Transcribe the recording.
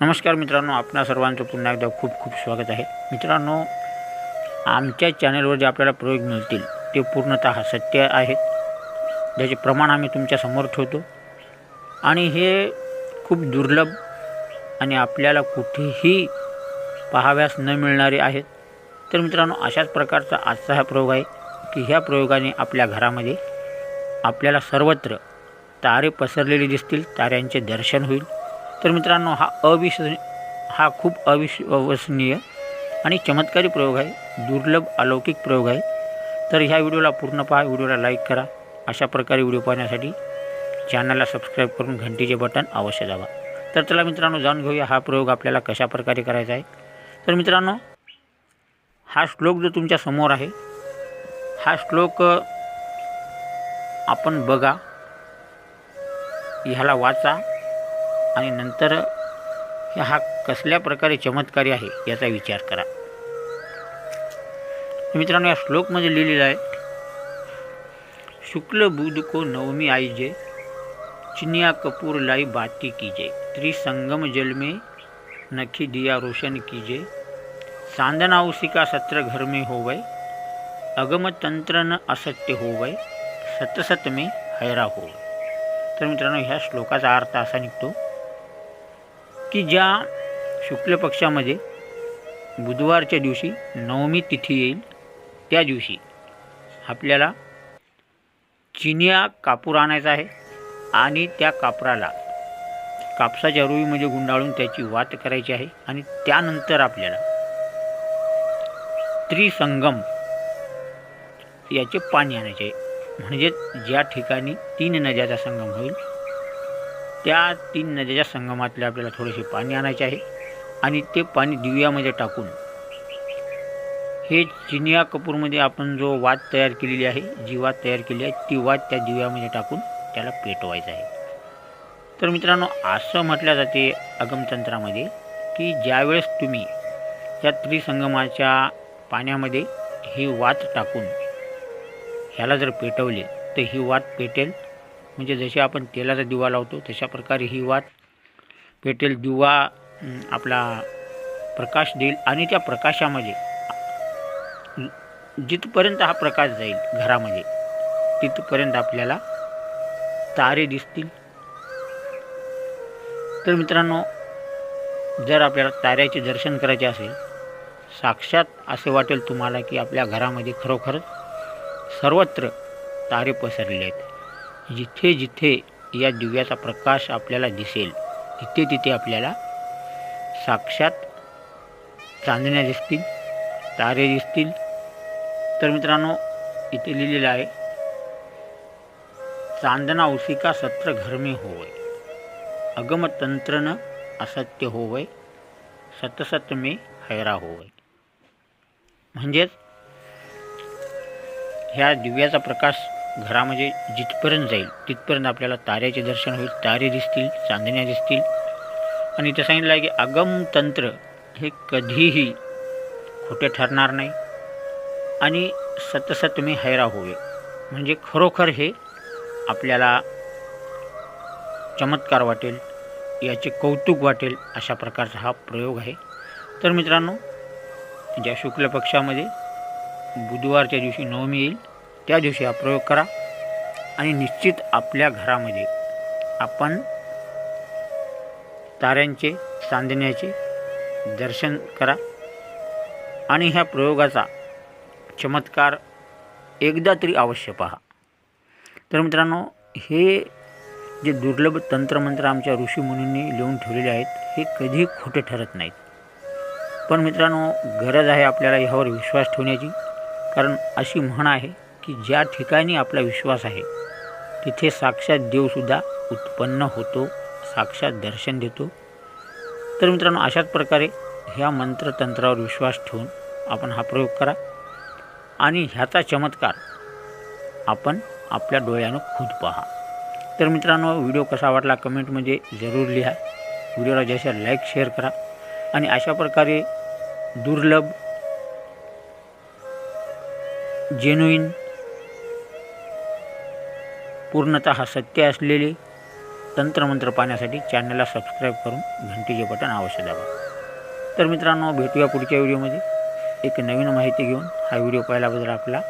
नमस्कार मित्रांनो आपणा सर्वांचं पुन्हा एकदा खूप खूप स्वागत आहे. मित्रांनो आमच्या चॅनलवर जे आपल्याला प्रयोग मिळतील ते पूर्णतः सत्य आहेत ज्याचे प्रमाण आम्ही तुमच्यासमोर ठेवतो. आणि हे खूप दुर्लभ आणि आपल्याला कुठेही पाहाव्यास न मिळणारे आहेत. तर मित्रांनो अशाच प्रकारचा आजचा हा प्रयोग आहे की ह्या प्रयोगाने आपल्या घरामध्ये आपल्याला सर्वत्र तारे पसरलेले दिसतील ताऱ्यांचे दर्शन होईल. तर मित्रांनो हा अविश्व हा खूप अविश्वसनीय आणि चमत्कारी प्रयोग आहे दुर्लभ अलौकिक प्रयोग आहे. तर ह्या व्हिडिओला पूर्ण पहा व्हिडिओला लाईक करा. अशा प्रकारे व्हिडिओ पाहण्यासाठी चॅनलला सबस्क्राईब करून घंटीचे बटन अवश्य दाबा. तर चला मित्रांनो जाणून घेऊया हा प्रयोग आपल्याला कशा प्रकारे करायचा आहे. तर मित्रांनो हा श्लोक जो तुमच्यासमोर आहे हा श्लोक आपण बघा. ह्याला वाचा. आणि नंतर हा कसल्या प्रकारे चमत्कारी आहे याचा विचार करा. मित्रांनो या श्लोकमध्ये लिहिलेलं आहे शुक्ल बुध को नवमी आई जे चिनिया कपूर लाई बाती कीजे त्रिसंगम जल में नखी दिया रोशन कीजे चांदना उसी का सत्र घर में होवै अगम तंत्र न असत्य होवै सतसत में हैरा हो तर मित्रांनो ह्या श्लोकाचा अर्थ असा निघतो की ज्या शुक्ल पक्षामध्ये बुधवारच्या दिवशी नवमी तिथी येईल त्या दिवशी आपल्याला चिनिया कापूर आणायचा आहे आणि त्या कापराला कापसाच्या रुईमध्ये गुंडाळून त्याची वात करायची आहे आणि त्यानंतर आपल्याला त्रिसंगम याचे पाणी आणायचे आहे. म्हणजे ज्या ठिकाणी तीन नद्याचा संगम होईल त्या तीन नद्याच्या संगमातले आपल्याला थोडेसे पाणी आणायचे आहे आणि ते पाणी दिव्यामध्ये टाकून हे चिनिया कपूरमध्ये आपण जो वात तयार केलेली आहे जी वात तयार केली आहे ती वात त्या दिव्यामध्ये टाकून त्याला पेटवायचं आहे. तर मित्रांनो असं म्हटलं जाते अगमतंत्रामध्ये की ज्यावेळेस तुम्ही या त्रिसंगमाच्या पाण्यामध्ये ही वात टाकून ह्याला जर पेटवले तर ही वात पेटेल म्हणजे जसे आपण तेलाचा दिवा लावतो तशा प्रकारे ही वात पेटेल. दिवा आपला प्रकाश देईल आणि त्या प्रकाशामध्ये जिथपर्यंत हा प्रकाश जाईल घरामध्ये तिथपर्यंत आपल्याला तारे दिसतील. तर मित्रांनो जर आपल्याला ताऱ्याचे दर्शन करायचे असेल साक्षात असे वाटेल तुम्हाला की आपल्या घरामध्ये खरोखरच सर्वत्र तारे पसरलेले आहेत. जिथे जिथे या दिव्याचा प्रकाश आपल्याला दिसेल तिथे तिथे आपल्याला साक्षात चांदण्या दिसतील तारे दिसतील. तर मित्रांनो इथे लिहिलेलं आहे चांदना उसी का सत्र घर में होवय अगमतंत्रनं न असत्य होवय सतसत में हैरा होवय. म्हणजेच ह्या दिव्याचा प्रकाश घरामध्ये जिथपर्यंत जाईल तिथपर्यंत आपल्याला ताऱ्याचे दर्शन होईल तारे दिसतील चांदण्या दिसतील. आणि इथं सांगितलं आहे की आगम तंत्र हे कधीही खोटे ठरणार नाही आणि सतसत मी हैरा होवे. म्हणजे खरोखर हे आपल्याला चमत्कार वाटेल याचे कौतुक वाटेल अशा प्रकारचा हा प्रयोग आहे. तर मित्रांनो ज्या शुक्ल पक्षामध्ये बुधवारच्या दिवशी नवमी येईल त्या दिवशी हा प्रयोग करा आणि निश्चित आपल्या घरामध्ये आपण ताऱ्यांचे चांदण्याचे दर्शन करा आणि ह्या प्रयोगाचा चमत्कार एकदा तरी अवश्य पहा. तर मित्रांनो हे जे दुर्लभ तंत्रमंत्र आमच्या ऋषीमुनींनी लिहून ठेवलेले आहेत हे कधीही खोटे ठरत नाहीत. पण मित्रांनो गरज आहे आपल्याला ह्यावर विश्वास ठेवण्याची कारण अशी म्हण आहे की ज्या ठिकाणी आपला विश्वास आहे तिथे साक्षात देवसुद्धा उत्पन्न होतो साक्षात दर्शन देतो. तर मित्रांनो अशाच प्रकारे ह्या मंत्रतंत्रावर विश्वास ठेवून आपण हा प्रयोग करा. आणि ह्याचा चमत्कार आपण आपल्या डोळ्यानं खुद पहा. तर मित्रांनो व्हिडिओ कसा वाटला कमेंटमध्ये जरूर लिहा. व्हिडिओला जशा लाईक शेअर करा. आणि अशा प्रकारे दुर्लभ जेन्युईन पूर्णतः सत्य असलेले तंत्रमंत्र पाहण्यासाठी चॅनलला सबस्क्राईब करून घंटीचे बटन अवश्य दाबा. तर मित्रांनो भेटूया पुढच्या व्हिडिओमध्ये एक नवीन माहिती घेऊन हा व्हिडिओ पाहिल्याबद्दल आपला